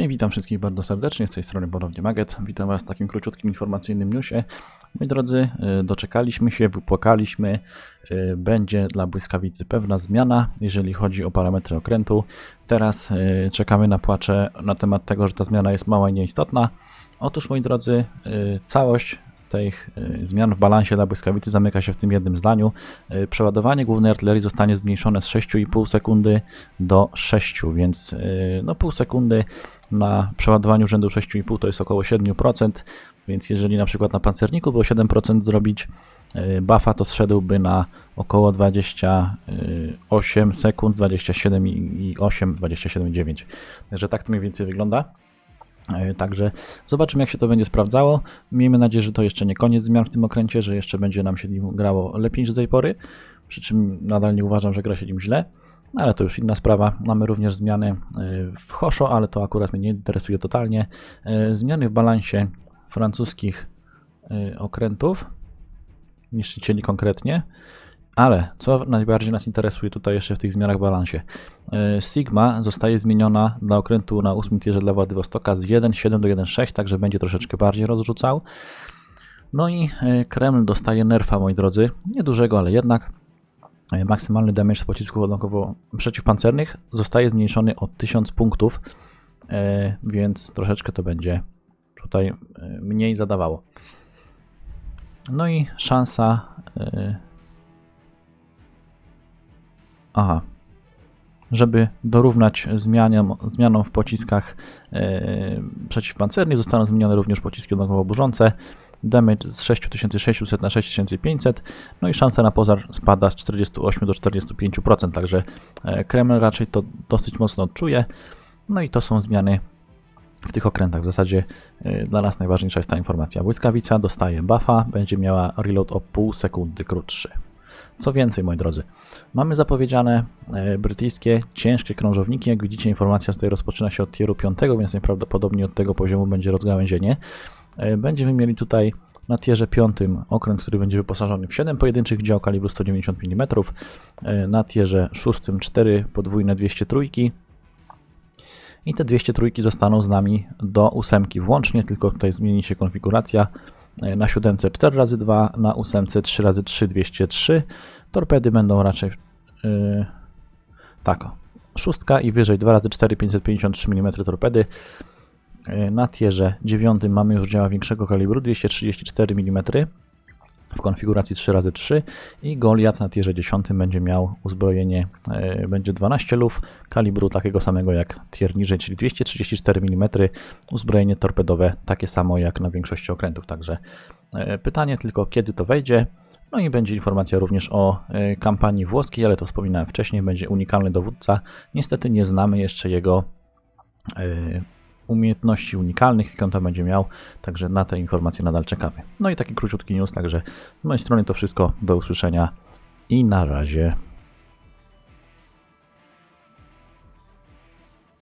Hej, witam wszystkich bardzo serdecznie, z tej strony ponownie Maget. Witam Was w takim króciutkim informacyjnym newsie. Moi drodzy, y, doczekaliśmy się, wypłakaliśmy. Y, Będzie dla błyskawicy pewna zmiana, jeżeli chodzi o parametry okrętu. Teraz y, czekamy na płacze na temat tego, że ta zmiana jest mała i nieistotna. Otóż, moi drodzy, całość tych y, zmian w balansie dla błyskawicy zamyka się w tym jednym zdaniu. Y, Przeładowanie głównej artylerii zostanie zmniejszone z 6,5 sekundy do 6, więc y, no pół sekundy na przeładowaniu rzędu 6,5 to jest około 7%, więc jeżeli na przykład na pancerniku było 7% zrobić buffa, to zszedłby na około 28 sekund, 27,8, 27,9. Także tak to mniej więcej wygląda. E, Także zobaczymy, jak się to będzie sprawdzało. Miejmy nadzieję, że to jeszcze nie koniec zmian w tym okręcie, że jeszcze będzie nam się nim grało lepiej niż do tej pory. Przy czym nadal nie uważam, że gra się nim źle, ale to już inna sprawa. Mamy również zmiany e, w Hosho, ale to akurat mnie nie interesuje totalnie. E, Zmiany w balansie francuskich okrętów, niszczycieli konkretnie. Ale co najbardziej nas interesuje tutaj jeszcze w tych zmianach w balansie? E, Sigma zostaje zmieniona dla okrętu na 8 tierze dla Władywostoka z 1.7 do 1.6, także będzie troszeczkę bardziej rozrzucał. No i e, Kreml dostaje nerfa, moi drodzy. Niedużego, ale jednak. E, Maksymalny damage z pocisków ładunkowo przeciwpancernych zostaje zmniejszony o 1000 punktów, więc troszeczkę to będzie tutaj mniej zadawało. No i szansa. Aha. Żeby dorównać zmianom, zmianom w pociskach e, przeciwpancernych, zostaną zmienione również pociski ładunkowo burzące. Damage z 6600 na 6500, no i szansa na pożar spada z 48 do 45%, także e, Kreml raczej to dosyć mocno odczuje. No i to są zmiany w tych okrętach. W zasadzie e, dla nas najważniejsza jest ta informacja. Błyskawica dostaje buffa, będzie miała reload o pół sekundy krótszy. Co więcej, moi drodzy, mamy zapowiedziane e, brytyjskie ciężkie krążowniki. Jak widzicie, informacja tutaj rozpoczyna się od tieru 5, więc najprawdopodobniej od tego poziomu będzie rozgałęzienie. E, Będziemy mieli tutaj na tierze 5 okręt, który będzie wyposażony w 7 pojedynczych dział kalibru 190 mm, e, na tierze 6 4 podwójne 203 i te 203 zostaną z nami do ósemki włącznie, tylko tutaj zmieni się konfiguracja. E, Na siódemce 4x2, na ósemce 3x3 203. Torpedy będą raczej yy, tak, szóstka i wyżej 2x4 553 mm torpedy. Yy, Na tierze 9 mamy już działa większego kalibru 234 mm w konfiguracji 3x3 i Goliath na tierze 10 będzie miał uzbrojenie, e, będzie 12 luf kalibru takiego samego jak tier niżej, czyli 234 mm, uzbrojenie torpedowe takie samo jak na większości okrętów, także e, pytanie tylko kiedy to wejdzie. No i będzie informacja również o e, kampanii włoskiej, ale to wspominałem wcześniej, będzie unikalny dowódca. Niestety nie znamy jeszcze jego umiejętności unikalnych, on tam będzie miał, także na te informacje nadal czekamy. No i taki króciutki news, także z mojej strony to wszystko, do usłyszenia i na razie.